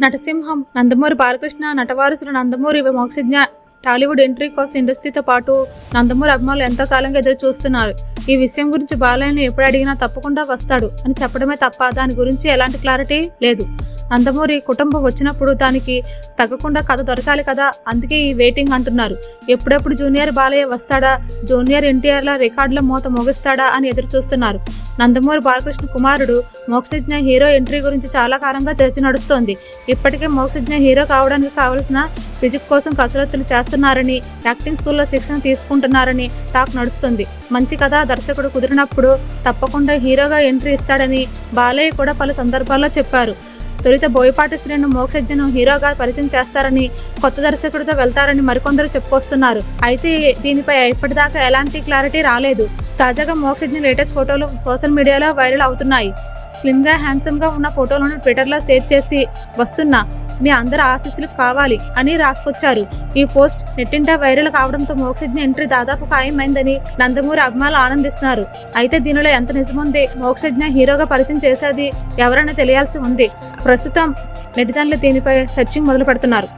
నటసింహం నందమూరి బాలకృష్ణ నటవారసులు Nandamuri Mokshagna Tollywood entry కోసం ఇండస్ట్రీతో పాటు నందమూరి అభిమానులు ఎంతో కాలంగా ఎదురు చూస్తున్నారు ఈ విషయం గురించి బాలయ్యను ఎప్పుడు అడిగినా తప్పకుండా వస్తాడు అని చెప్పడమే తప్ప దాని గురించి ఎలాంటి క్లారిటీ లేదు. నందమూరి కుటుంబం వచ్చినప్పుడు దానికి తగ్గకుండా కథ దొరకాలి కదా అందుకే ఈ వెయిటింగ్ అంటున్నారు. ఎప్పుడెప్పుడు జూనియర్ బాలయ్య వస్తాడా జూనియర్ ఎన్టీఆర్ల రికార్డుల మూత ముగిస్తాడా అని ఎదురు చూస్తున్నారు నందమూరి బాలకృష్ణ కుమారుడు మోక్షజ్ఞ హీరో ఎంట్రీ గురించి చాలా కాలంగా చర్చ నడుస్తోంది. ఇప్పటికే మోక్షజ్ఞ హీరో కావడానికి కావలసిన ఫిజిక్ కోసం కసరత్తులు చేస్తున్నారని యాక్టింగ్ స్కూల్లో శిక్షణ తీసుకుంటున్నారని టాక్ నడుస్తుంది. మంచి కథ దర్శకుడు కుదిరినప్పుడు తప్పకుండా హీరోగా ఎంట్రీ ఇస్తాడని బాలయ్య కూడా పలు సందర్భాల్లో చెప్పారు. తొలుత బోయపాటి శ్రేణు మోక్షజ్ఞను హీరోగా పరిచయం చేస్తారని కొత్త దర్శకుడితో వెళ్తారని మరికొందరు చెప్పుకొస్తున్నారు. అయితే దీనిపై ఇప్పటిదాకా ఎలాంటి క్లారిటీ రాలేదు. తాజాగా మోక్షజ్ఞ లేటెస్ట్ ఫోటోలు సోషల్ మీడియాలో వైరల్ అవుతున్నాయి. స్లిమ్గా హ్యాండ్సమ్గా ఉన్న ఫోటోలను ట్విట్టర్లో షేర్ చేసి వస్తున్నా మీ అందరి ఆశీస్సులు కావాలి అని రాసుకొచ్చారు. ఈ పోస్ట్ నెట్టింటా వైరల్ కావడంతో మోక్షజ్ఞ ఎంట్రీ దాదాపు ఖాయమైందని నందమూరి అభిమానులు ఆనందిస్తున్నారు. అయితే దీనిలో ఎంత నిజముంది? మోక్షజ్ఞ హీరోగా పరిచయం చేసేది ఎవరైనా తెలియాల్సి ఉంది. ప్రస్తుతం నెటిజన్లు దీనిపై సెర్చింగ్ మొదలు పెడుతున్నారు